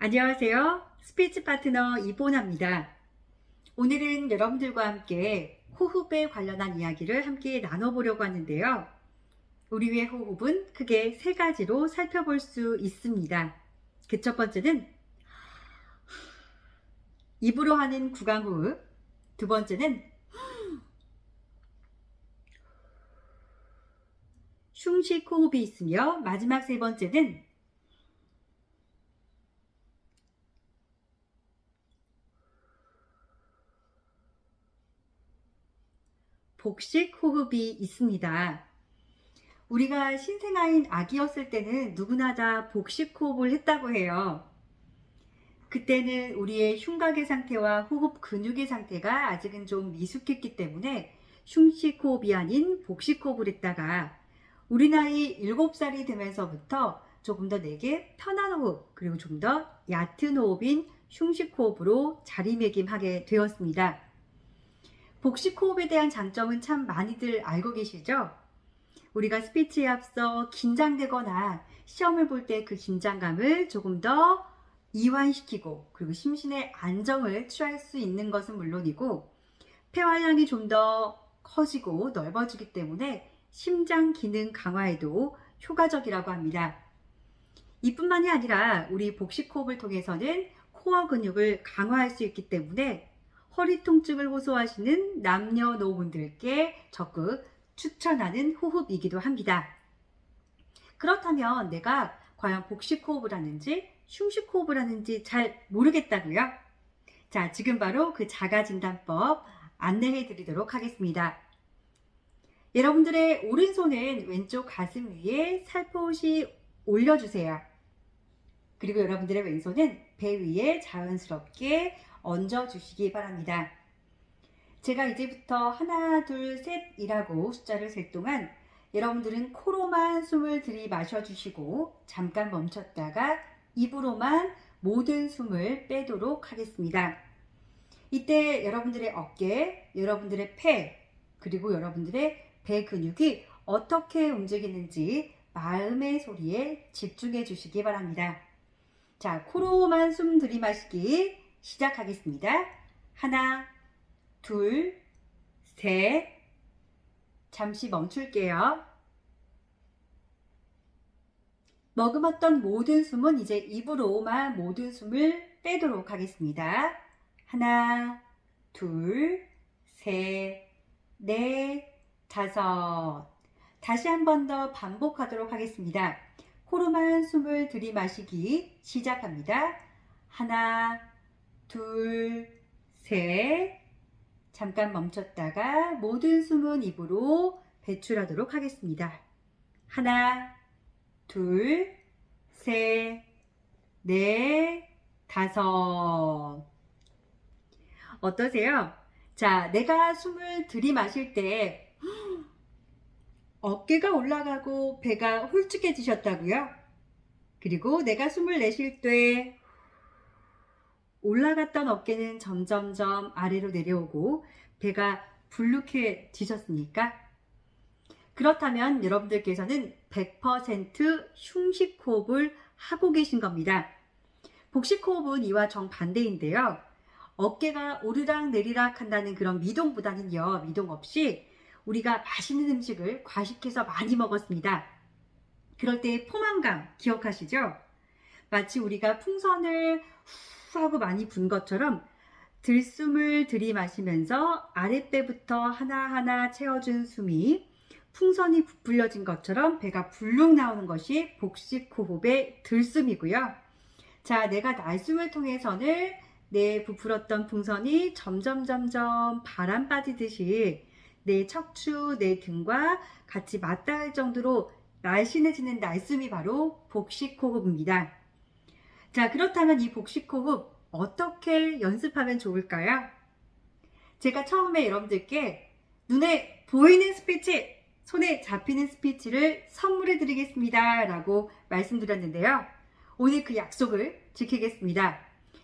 안녕하세요. 스피치 파트너 이보나입니다. 오늘은 여러분들과 함께 호흡에 관련한 이야기를 함께 나눠보려고 하는데요. 우리의 호흡은 크게 세 가지로 살펴볼 수 있습니다. 그 첫 번째는 입으로 하는 구강호흡, 두 번째는 흉식 호흡이 있으며 마지막 세 번째는 복식 호흡이 있습니다. 우리가 신생아인 아기였을 때는 누구나 다 복식 호흡을 했다고 해요. 그때는 우리의 흉곽의 상태와 호흡 근육의 상태가 아직은 좀 미숙했기 때문에 흉식 호흡이 아닌 복식 호흡을 했다가 우리 나이 7살이 되면서부터 조금 더 내게 편한 호흡 그리고 좀 더 얕은 호흡인 흉식 호흡으로 자리매김하게 되었습니다. 복식 호흡에 대한 장점은 참 많이들 알고 계시죠? 우리가 스피치에 앞서 긴장되거나 시험을 볼 때 그 긴장감을 조금 더 이완시키고 그리고 심신의 안정을 취할 수 있는 것은 물론이고 폐활량이 좀 더 커지고 넓어지기 때문에 심장 기능 강화에도 효과적이라고 합니다. 이뿐만이 아니라 우리 복식 호흡을 통해서는 코어 근육을 강화할 수 있기 때문에 허리 통증을 호소하시는 남녀노분들께 적극 추천하는 호흡이기도 합니다. 그렇다면 내가 과연 복식 호흡을 하는지 흉식 호흡을 하는지 잘 모르겠다고요? 자, 지금 바로 그 자가 진단법 안내해 드리도록 하겠습니다. 여러분들의 오른손은 왼쪽 가슴 위에 살포시 올려주세요. 그리고 여러분들의 왼손은 배 위에 자연스럽게 얹어 주시기 바랍니다. 제가 이제부터 하나, 둘, 셋이라고 숫자를 셀 동안 여러분들은 코로만 숨을 들이마셔 주시고 잠깐 멈췄다가 입으로만 모든 숨을 빼도록 하겠습니다. 이때 여러분들의 어깨, 여러분들의 폐, 그리고 여러분들의 배 근육이 어떻게 움직이는지 마음의 소리에 집중해 주시기 바랍니다. 자, 코로만 숨 들이마시기 시작하겠습니다. 하나, 둘, 셋. 잠시 멈출게요. 머금었던 모든 숨은 이제 입으로만 모든 숨을 빼도록 하겠습니다. 하나, 둘, 셋, 넷, 다섯. 다시 한 번 더 반복하도록 하겠습니다. 코로만 숨을 들이마시기 시작합니다. 하나, 둘, 셋. 잠깐 멈췄다가 모든 숨은 입으로 배출하도록 하겠습니다. 하나, 둘, 셋, 넷, 다섯. 어떠세요? 자, 내가 숨을 들이마실 때 어깨가 올라가고 배가 홀쭉해지셨다고요? 그리고 내가 숨을 내쉴 때 올라갔던 어깨는 점점점 아래로 내려오고 배가 불룩해 지셨습니까? 그렇다면 여러분들께서는 100% 흉식 호흡을 하고 계신 겁니다. 복식 호흡은 이와 정반대인데요. 어깨가 오르락 내리락 한다는 그런 미동보다는요, 미동 없이 우리가 맛있는 음식을 과식해서 많이 먹었습니다. 그럴 때의 포만감 기억하시죠? 마치 우리가 풍선을 후 하고 많이 분 것처럼 들숨을 들이마시면서 아랫배부터 하나하나 채워준 숨이 풍선이 부풀려진 것처럼 배가 불룩 나오는 것이 복식 호흡의 들숨이고요. 자, 내가 날숨을 통해서는 내 부풀었던 풍선이 점점 점점 바람 빠지듯이 내 척추, 내 등과 같이 맞닿을 정도로 날씬해지는 날숨이 바로 복식 호흡입니다. 자, 그렇다면 이 복식 호흡 어떻게 연습하면 좋을까요? 제가 처음에 여러분들께 눈에 보이는 스피치, 손에 잡히는 스피치를 선물해 드리겠습니다. 라고 말씀드렸는데요. 오늘 그 약속을 지키겠습니다.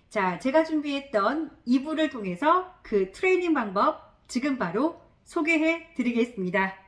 자, 제가 준비했던 2부를 통해서 그 트레이닝 방법 지금 바로 소개해 드리겠습니다.